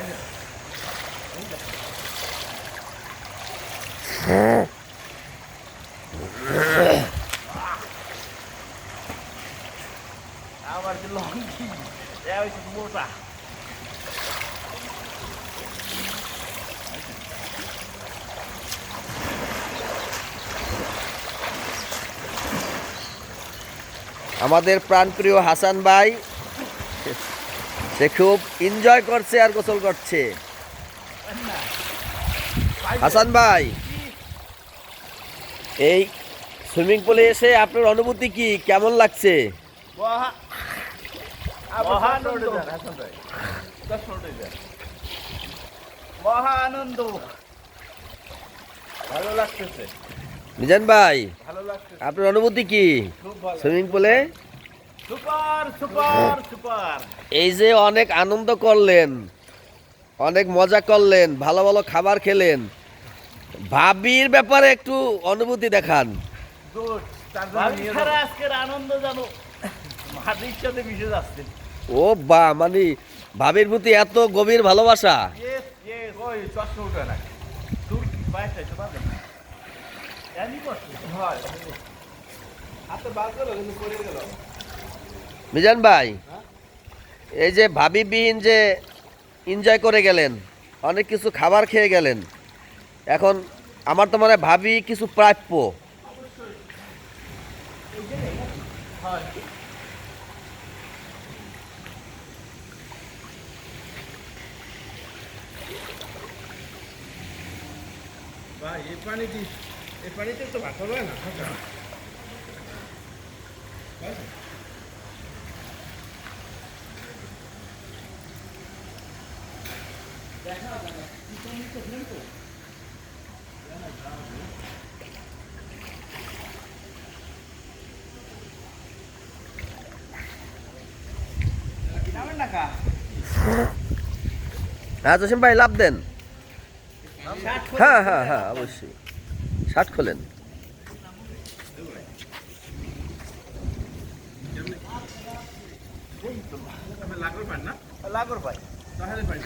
না আমার যে লঙ্কি এ হয়েছে মোটা আমাদের প্রাণপ্রিয় হাসান ভাই সে খুব এনজয় করছে আর গোসল করছে। হাসান ভাই এই সুইমিং পুলে এসে আপনার অনুভূতি কি? কেমন লাগছে? মহা মহানন্দ। মহানন্দ ভালো লাগতেছে। মিজান ভাই আপনার অনুভূতি কি? সুইমিং পুলে? এই যে অনেক আনন্দ করলেন অনেক মজা করলেন ভালো ভালো খাবার খেলেন। ভাবির ব্যাপারে একটু অনুভূতি দেখান। ও বা মানে ভাবির প্রতি এত গভীর ভালোবাসা। হাতে বার করো কিন্তু পড়ে গেল মিজান ভাই, এই যে ভাবি বিহীন যে এনজয় করে গেলেন, অনেক কিছু খাবার খেয়ে গেলেন, এখন আমার তো মনে হয় ভাবি কিছু প্রাপ্য। ভাই এই পানিতে তো ভাত হবে না যাবেন না কা হ্যাঁ জসিম ভাই লাভ দেন। হ্যাঁ হ্যাঁ হ্যাঁ অবশ্যই। শার্ট খোলেন। লাগর ভাই তাহলে ভাই